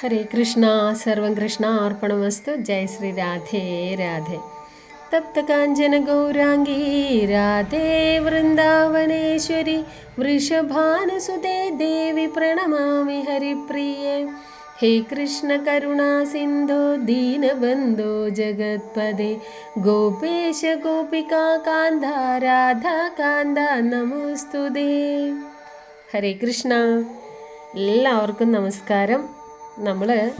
ഹരേ കൃഷ്ണ സർവം കൃഷ്ണ അർപ്പണമസ്തു. ജയ ശ്രീ രാധേ രാധേ. തപ്ത കാഞ്ചന ഗൗരാംഗീ രാധേ വൃന്ദാവനേശ്വരി വൃഷഭാനുസുതേ ദേവി പ്രണമാമി ഹരിപ്രിയേ. ഹേ കൃഷ്ണ കരുണാ സിന്ധു ദീനബന്ധു ജഗത്പദേ ഗോപേശ ഗോപികാ കാന്ത രാധാ കാന്ത നമോസ്തുതേ. ഹരേ കൃഷ്ണ. എല്ലാവർക്കും നമസ്കാരം. നമ്മൾ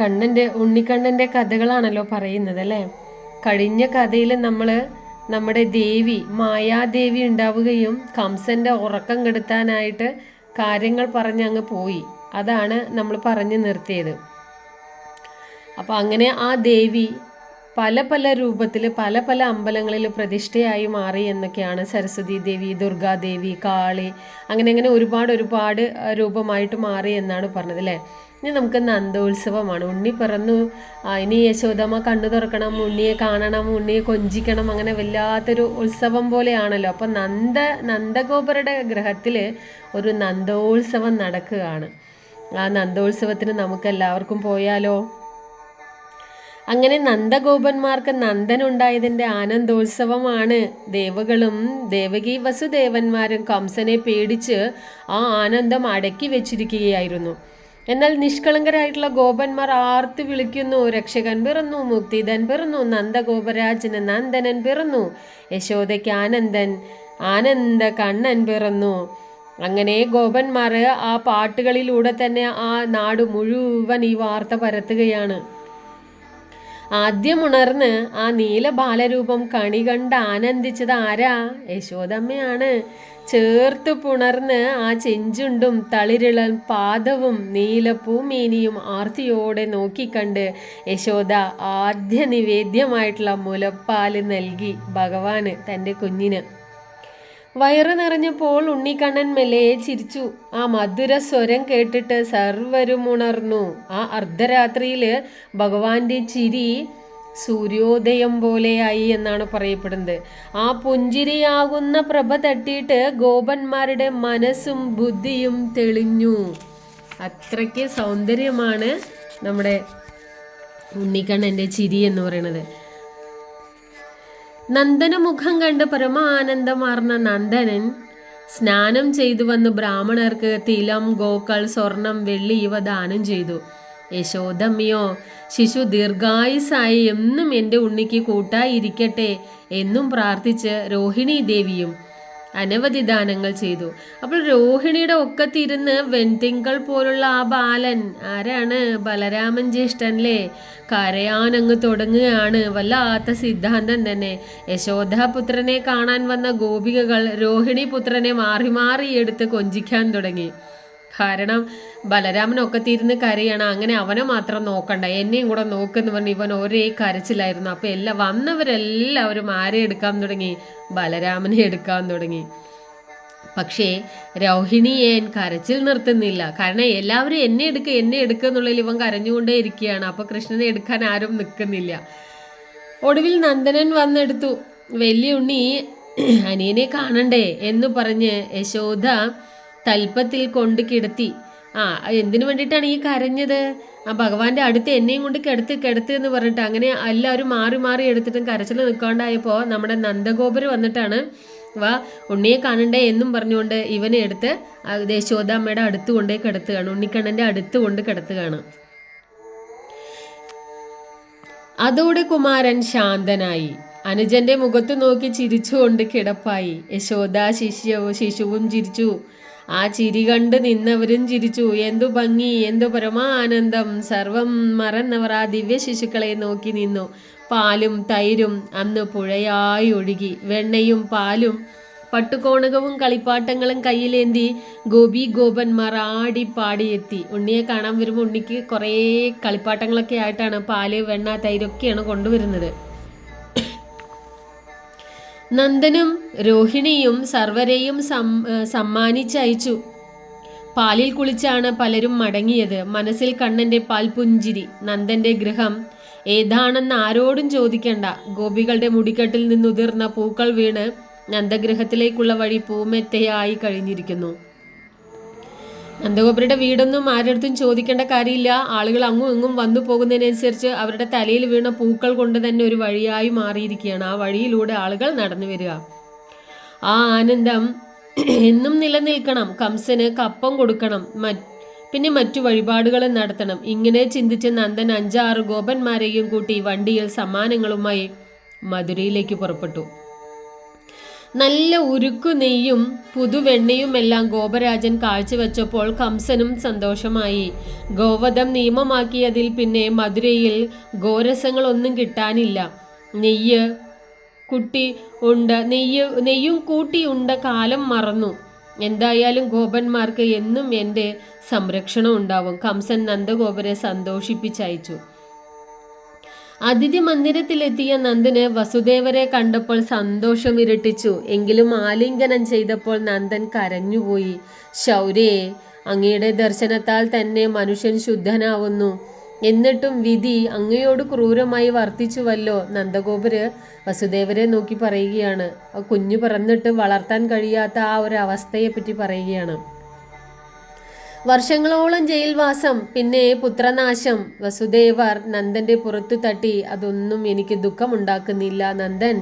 കണ്ണന്റെ ഉണ്ണിക്കണ്ണന്റെ കഥകളാണല്ലോ പറയുന്നത് അല്ലേ? കഴിഞ്ഞ കഥയിൽ നമ്മൾ നമ്മുടെ ദേവി മായാദേവി ഉണ്ടാവുകയും കംസന്റെ ഉറക്കം കെടുത്താനായിട്ട് കാര്യങ്ങൾ പറഞ്ഞ് അങ്ങ് പോയി. അതാണ് നമ്മൾ പറഞ്ഞു നിർത്തിയത്. അപ്പോൾ അങ്ങനെ ആ ദേവി പല പല രൂപത്തിൽ പല പല അമ്പലങ്ങളിൽ പ്രതിഷ്ഠയായി മാറി എന്നൊക്കെയാണ് സരസ്വതി ദേവി ദുർഗാദേവി കാളി അങ്ങനെ അങ്ങനെ ഒരുപാട് ഒരുപാട് രൂപമായിട്ട് മാറി എന്നാണ് പറഞ്ഞത് അല്ലേ? ഇനി നമുക്ക് നന്ദോത്സവമാണ്. ഉണ്ണി പിറന്നു ഇനി യശോദമ്മ കണ്ണു തുറക്കണം ഉണ്ണിയെ കാണണം ഉണ്ണിയെ കൊഞ്ചിക്കണം അങ്ങനെ വല്ലാത്തൊരു ഉത്സവം പോലെയാണല്ലോ. അപ്പം നന്ദ നന്ദഗോപരുടെ ഗ്രഹത്തിൽ ഒരു നന്ദോത്സവം നടക്കുകയാണ്. ആ നന്ദോത്സവത്തിന് നമുക്ക് എല്ലാവർക്കും പോയാലോ? അങ്ങനെ നന്ദഗോപന്മാർക്ക് നന്ദനുണ്ടായതിന്റെ ആനന്ദോത്സവമാണ്. ദേവകളും ദേവകി വസുദേവന്മാരും കംസനെ പേടിച്ച് ആ ആനന്ദം അടക്കി വെച്ചിരിക്കുകയായിരുന്നു. എന്നാൽ നിഷ്കളങ്കരായിട്ടുള്ള ഗോപന്മാർ ആർത്ത് വിളിക്കുന്നു രക്ഷകൻ പിറന്നു മുക്തിധൻ പിറന്നു നന്ദഗോപരാജന് നന്ദനൻ പിറന്നു യശോദയ്ക്ക് ആനന്ദൻ ആനന്ദ കണ്ണൻ പിറന്നു. അങ്ങനെ ഗോപന്മാർ ആ പാട്ടുകളിലൂടെ തന്നെ ആ നാട് മുഴുവൻ ഈ വാർത്ത പരത്തുകയാണ്. ആദ്യം ഉണർന്ന് ആ നീല ബാലരൂപം കണി കണ്ട് ആനന്ദിച്ചത് ആരാ? യശോദമ്മയാണ്. ചേർത്ത് പുണർന്ന് ആ ചെഞ്ചുണ്ടും തളിരിളൻ പാദവും നീലപ്പൂമേനിയും ആർത്തിയോടെ നോക്കിക്കണ്ട് യശോദ ആദ്യ നിവേദ്യമായിട്ടുള്ള മുലപ്പാൽ നൽകി ഭഗവാന് തന്റെ കുഞ്ഞിന്. വയറ് നിറഞ്ഞപ്പോൾ ഉണ്ണിക്കണ്ണൻ മെല്ലയെ ചിരിച്ചു. ആ മധുര സ്വരം കേട്ടിട്ട് സർവരും ഉണർന്നു. ആ അർദ്ധരാത്രിയിൽ ഭഗവാന്റെ ചിരി സൂര്യോദയം പോലെയായി എന്നാണ് പറയപ്പെടുന്നത്. ആ പുഞ്ചിരിയാകുന്ന പ്രഭ തട്ടിയിട്ട് ഗോപന്മാരുടെ മനസ്സും ബുദ്ധിയും തെളിഞ്ഞു. അത്രയ്ക്ക് സൗന്ദര്യമാണ് നമ്മുടെ ഉണ്ണിക്കണ്ണന്റെ ചിരി എന്ന് പറയുന്നത്. നന്ദനമുഖം കണ്ട് പരമാനന്ദമാർന്ന നന്ദനൻ സ്നാനം ചെയ്തു വന്ന് ബ്രാഹ്മണർക്ക് തിലം ഗോക്കൾ സ്വർണം വെള്ളി ഇവ ദാനം ചെയ്തു. യശോദമ്മയോ ശിശു ദീർഘായുസായി എന്നും എന്റെ ഉണ്ണിക്ക് കൂട്ടായിരിക്കട്ടെ എന്നും പ്രാർത്ഥിച്ച് രോഹിണി ദേവിയും അനവധി ദാനങ്ങൾ ചെയ്തു. അപ്പോൾ രോഹിണിയുടെ ഒക്കത്തിരുന്ന് വെൺതിങ്കൾ പോലുള്ള ആ ബാലൻ ആരാണ്? ബലരാമൻ ജ്യേഷ്ഠനല്ലേ? കരയാനങ്ങ് തുടങ്ങുകയാണ്. വല്ലാത്ത സിദ്ധാന്തം തന്നെ. യശോധാപുത്രനെ കാണാൻ വന്ന ഗോപികകൾ രോഹിണി പുത്രനെ മാറി മാറി എടുത്ത് കൊഞ്ചിക്കാൻ തുടങ്ങി. കാരണം ബലരാമനൊക്കെ തിരുന്ന് കരയാണ്. അങ്ങനെ അവനെ മാത്രം നോക്കണ്ട. എന്നെയും കൂടെ നോക്കുന്നു പറഞ്ഞ് ഇവൻ ഒരേ കരച്ചിലായിരുന്നു. അപ്പോൾ എല്ലാ വന്നവരെല്ലാവരും ആരെ എടുക്കാൻ തുടങ്ങി? ബലരാമനെ എടുക്കാൻ തുടങ്ങി. പക്ഷേ രോഹിണിയെ കരച്ചിൽ നിർത്തുന്നില്ല. കാരണം എല്ലാവരും എന്നെ എടുക്കുക എന്നെ എടുക്കുക എന്നുള്ളതിൽ ഇവൻ കരഞ്ഞുകൊണ്ടേ ഇരിക്കുകയാണ്. അപ്പോൾ കൃഷ്ണനെ എടുക്കാൻ ആരും നിൽക്കുന്നില്ല ഒടുവിൽ നന്ദനൻ വന്നെടുത്തു. വലിയ ഉണ്ണി അനിയനെ കാണണ്ടേ? എന്ന് പറഞ്ഞ് യശോദ തൽപ്പത്തിൽ കൊണ്ട് കിടത്തി. ആ എന്തിനു വേണ്ടിയിട്ടാണ് ഈ കരഞ്ഞത്? ആ ഭഗവാന്റെ അടുത്ത് എന്നെയും കൊണ്ട് കിടത്ത് കിടത്ത് എന്ന് പറഞ്ഞിട്ട് അങ്ങനെ എല്ലാവരും മാറി മാറി എടുത്തിട്ടും കരച്ചിൽ നിൽക്കാണ്ടായപ്പോൾ നമ്മുടെ നന്ദഗോപുരം വന്നിട്ടാണ് വാ ഉണ്ണിയെ കാണണ്ടേ എന്നും പറഞ്ഞുകൊണ്ട് ഇവനെ എടുത്ത് ദേശോദാമ്മയുടെ അടുത്ത് കൊണ്ടേ കിടത്തുകയാണ്. ഉണ്ണിക്കണ്ണന്റെ അടുത്ത് കൊണ്ട് കിടത്തുകയാണ്. അതോടെ കുമാരൻ ശാന്തനായി. അനുജന്റെ മുഖത്ത് നോക്കി ചിരിച്ചുകൊണ്ട് കിടപ്പായി. യശോദ ശിഷ്യവും ശിശുവും ചിരിച്ചു. ആ ചിരി കണ്ട് നിന്നവരും ചിരിച്ചു. എന്തു ഭംഗി എന്തു പരമാനന്ദം. സർവം മറന്നവർ ആ ദിവ്യ ശിശുക്കളെ നോക്കി നിന്നു. പാലും തൈരും അന്ന് പുഴയായി ഒഴുകി. വെണ്ണയും പാലും പട്ടുകോണകവും കളിപ്പാട്ടങ്ങളും കയ്യിലേന്തി ഗോപി ഗോപന്മാർ ആടി പാടിയെത്തി ഉണ്ണിയെ കാണാൻ വരുമ്പോൾ ഉണ്ണിക്ക് കുറേ കളിപ്പാട്ടങ്ങളൊക്കെ ആയിട്ടാണ് പാൽ വെണ്ണ തൈരൊക്കെയാണ് കൊണ്ടുവരുന്നത്. നന്ദനും രോഹിണിയും സർവരെയും സമ്മാനിച്ചയച്ചു. പാലിൽ കുളിച്ചാണ് പലരും മടങ്ങിയത്. മനസ്സിൽ കണ്ണന്റെ പാൽപുഞ്ചിരി നന്ദന്റെ ഗൃഹം. ഏതാണെന്ന് ആരോടും ചോദിക്കണ്ട. ഗോപികളുടെ മുടിക്കെട്ടിൽ നിന്നുതിർന്ന പൂക്കൾ വീണ് നന്ദഗൃഹത്തിലേക്കുള്ള വഴി പൂമെത്തയായി കഴിഞ്ഞിരിക്കുന്നു. നന്ദഗോപുരയുടെ വീടൊന്നും ആരടുത്തും ചോദിക്കേണ്ട കാര്യമില്ല. ആളുകൾ അങ്ങും ഇങ്ങും വന്നു പോകുന്നതിനനുസരിച്ച് അവരുടെ തലയിൽ വീണ പൂക്കൾ കൊണ്ട് തന്നെ ഒരു വഴിയായി മാറിയിരിക്കുകയാണ്. ആ വഴിയിലൂടെ ആളുകൾ നടന്നു വരിക. ആ ആനന്ദം എന്നും നിലനിൽക്കണം. കംസന് കപ്പം കൊടുക്കണം. പിന്നെ മറ്റു വഴിപാടുകളും നടത്തണം. ഇങ്ങനെ ചിന്തിച്ച് നന്ദൻ അഞ്ചാറ് ഗോപന്മാരെയും കൂട്ടി വണ്ടിയിൽ സമ്മാനങ്ങളുമായി മധുരയിലേക്ക് പുറപ്പെട്ടു. നല്ല ഉരുക്കു നെയ്യും പുതുവെണ്ണയും എല്ലാം ഗോപരാജൻ കാഴ്ചവെച്ചപ്പോൾ കംസനും സന്തോഷമായി. ഗോവധം നിയമമാക്കിയതിൽ പിന്നെ മധുരയിൽ ഗോരസങ്ങളൊന്നും കിട്ടാനില്ല. നെയ്യ് കുട്ടി ഉണ്ട് നെയ്യ് നെയ്യും കൂട്ടി ഉണ്ട് കാലം മറന്നു. എന്തായാലും ഗോപന്മാർക്ക് എന്നും എന്റെ സംരക്ഷണം ഉണ്ടാവും. കംസൻ നന്ദഗോപരെ സന്തോഷിപ്പിച്ചയച്ചു. അതിഥി മന്ദിരത്തിലെത്തിയ നന്ദന് വസുദേവരെ കണ്ടപ്പോൾ സന്തോഷം ഇരട്ടിച്ചു. എങ്കിലും ആലിംഗനം ചെയ്തപ്പോൾ നന്ദൻ കരഞ്ഞുപോയി. ശൗര്യേ അങ്ങയുടെ ദർശനത്താൽ തന്നെ മനുഷ്യൻ ശുദ്ധനാവുന്നു. എന്നിട്ടും വിധി അങ്ങയോട് ക്രൂരമായി വർത്തിച്ചുവല്ലോ നന്ദഗോപുര് വസുദേവരെ നോക്കി പറയുകയാണ്. കുഞ്ഞു പറന്നിട്ട് വളർത്താൻ കഴിയാത്ത ആ ഒരു അവസ്ഥയെപ്പറ്റി പറയുകയാണ്. വർഷങ്ങളോളം ജയിൽവാസം പിന്നെ പുത്രനാശം. വസുദേവർ നന്ദന്റെ പുറത്തു തട്ടി അതൊന്നും എനിക്ക് ദുഃഖമുണ്ടാക്കുന്നില്ല നന്ദൻ.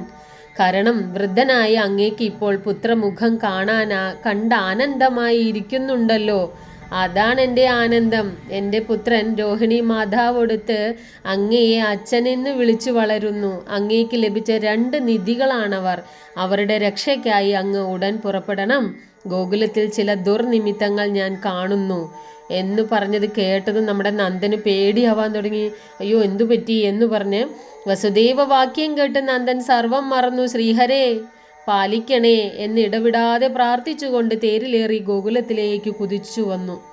കാരണം വൃദ്ധനായ അങ്ങേക്ക് ഇപ്പോൾ പുത്രമുഖം കാണാനാ കണ്ട ആനന്ദമായി ഇരിക്കുന്നുണ്ടല്ലോ അതാണ് എന്റെ ആനന്ദം. എന്റെ പുത്രൻ രോഹിണി മാതാവൊടുത്ത് അങ്ങയെ അച്ഛനെന്ന് വിളിച്ചു വളരുന്നു. അങ്ങേക്ക് ലഭിച്ച രണ്ട് നിധികളാണവർ. അവരുടെ രക്ഷയ്ക്കായി അങ്ങ് ഉടൻ പുറപ്പെടണം. ഗോകുലത്തിൽ ചില ദുർനിമിത്തങ്ങൾ ഞാൻ കാണുന്നു എന്ന് പറഞ്ഞത് കേട്ടതും നമ്മുടെ നന്ദന് പേടിയാവാൻ തുടങ്ങി. അയ്യോ എന്തു പറ്റി എന്ന് പറഞ്ഞ് വസുദേവ വാക്യം കേട്ട് നന്ദൻ സർവം മറന്നു. ശ്രീഹരേ പാലിക്കണേ എന്ന് ഇടവിടാതെ പ്രാർത്ഥിച്ചുകൊണ്ട് തേരിലേറി ഗോകുലത്തിലേക്ക് കുതിച്ചു വന്നു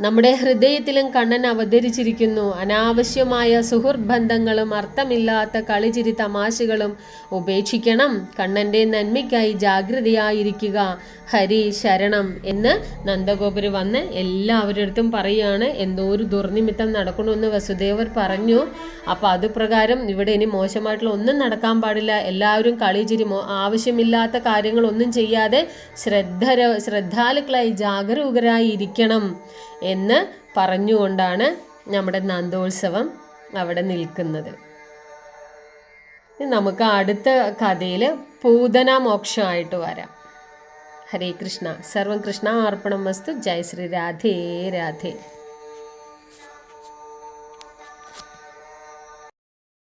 നമ്മുടെ ഹൃദയത്തിലും കണ്ണൻ അവതരിച്ചിരിക്കുന്നു. അനാവശ്യമായ സുഹൃത് ബന്ധങ്ങളും അർത്ഥമില്ലാത്ത കളിചിരി തമാശകളും ഉപേക്ഷിക്കണം. കണ്ണന്റെ നന്മയ്ക്കായി ജാഗ്രതയായിരിക്കുക. ഹരി ശരണം എന്ന് നന്ദഗോപുര് വന്ന് എല്ലാവരുടെ അടുത്തും പറയുകയാണ്. എന്തോ ഒരു ദുർനിമിത്തം നടക്കണമെന്ന് വസുദേവർ പറഞ്ഞു. അപ്പോൾ അത് പ്രകാരം ഇവിടെ ഇനി മോശമായിട്ടുള്ള ഒന്നും നടക്കാൻ പാടില്ല. എല്ലാവരും കളിചിരി ആവശ്യമില്ലാത്ത കാര്യങ്ങളൊന്നും ചെയ്യാതെ ശ്രദ്ധ ശ്രദ്ധാലുക്കളായി ജാഗരൂകരായി ഇരിക്കണം എന്ന് പറഞ്ഞുകൊണ്ടാണ് നമ്മുടെ നന്ദോത്സവം അവിടെ നിൽക്കുന്നത്. നമുക്ക് അടുത്ത കഥയിൽ പൂതന മോക്ഷമായിട്ട് വരാം. ഹരേ കൃഷ്ണ. സർവം കൃഷ്ണ അർപ്പണം വസ്തു ജയ ശ്രീ രാധേ രാധേ.